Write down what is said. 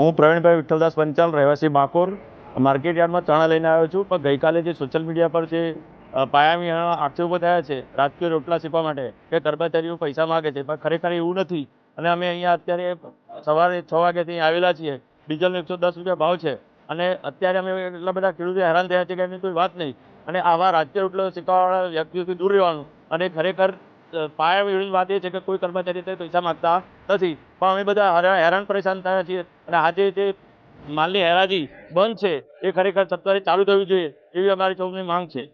હું પ્રવીણભાઈ વિઠ્ઠલદાસ પંચાલ રહેવાસી બાકોર, માર્કેટ યાર્ડમાં ચણા લઈને આવ્યો છું. પણ ગઈકાલે જે સોશિયલ મીડિયા પર જે પાયામી પાયાવિહોણા આક્ષેપો થયા છે, રાજકીય રોટલા શીખવા માટે, કે કર્મચારીઓ પૈસા માગે છે, પણ ખરેખર એવું નથી. અને અમે અહીંયા અત્યારે સવારે છ વાગ્યાથી આવેલા છીએ. ડીઝલનો એકસો દસ રૂપિયા ભાવ છે. અને અત્યારે અમે એટલા બધા ખેડૂતો હેરાન થયા છે કે એની કોઈ વાત નહીં. અને આવા રાજકીય રોટલો શીખવાવાળા વ્યક્તિઓથી દૂર રહેવાનું. અને ખરેખર અ, વિરુદ્ધ વાત એ છે કે કોઈ કર્મચારી તે પૈસા માગતા નથી. પણ અમે બધા હેરાન પરેશાન થયા છીએ. અને આજે જે માલની હેરાજી બંધ છે એ ખરેખર સત્વરે ચાલુ થવી જોઈએ એવી અમારી સૌની માંગ છે.